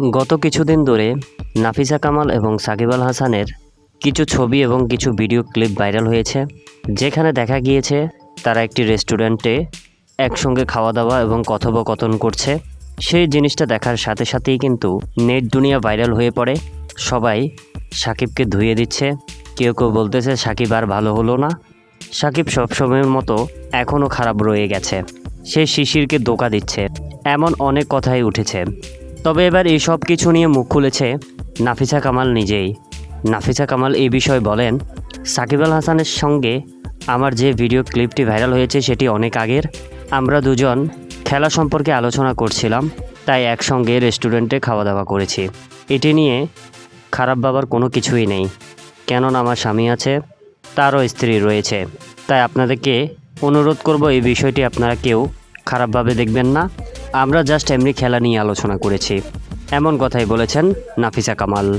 গত কিছুদিন ধরে নাফিসা কামাল এবং সাকিব আল হাসানের কিছু ছবি এবং কিছু ভিডিও ক্লিপ ভাইরাল হয়েছে, যেখানে দেখা গিয়েছে তারা একটি রেস্টুরেন্টে একসঙ্গে খাওয়া দাওয়া এবং কথোপকথন করছে। সেই জিনিসটা দেখার সাথে সাথেই কিন্তু নেট দুনিয়া ভাইরাল হয়ে পড়ে। সবাই সাকিবকে ধুয়ে দিচ্ছে। কেউ কেউ বলতেছে, সাকিব আর ভালো হলো না। সাকিব সবসময়ের মতো এখনও খারাপ রয়ে গেছে। সে শিশিরকে দোকা দিচ্ছে। এমন অনেক কথাই উঠেছে। তবে এবার এই সব কিছু নিয়ে মুখ খুলেছে নাফিসা কামাল নিজেই। নাফিসা কামাল এই বিষয়ে বলেন, সাকিব আল হাসানের সঙ্গে আমার যে ভিডিও ক্লিপটি ভাইরাল হয়েছে সেটি অনেক আগের। আমরা দুজন খেলা সম্পর্কে আলোচনা করছিলাম, তাই একসঙ্গে রেস্টুরেন্টে খাওয়া দাওয়া করেছি। এটি নিয়ে খারাপ বাবার কোনো কিছুই নেই। কেননা আমার স্বামী আছে, তারও স্ত্রী রয়েছে। তাই আপনাদেরকে অনুরোধ করব এই বিষয়টি আপনারা কেউ খারাপভাবে দেখবেন না। আমরা জাস্ট এমনি খেলা নিয়ে আলোচনা করেছি। এমন কথাই বলেছেন নাফিসা কামাল।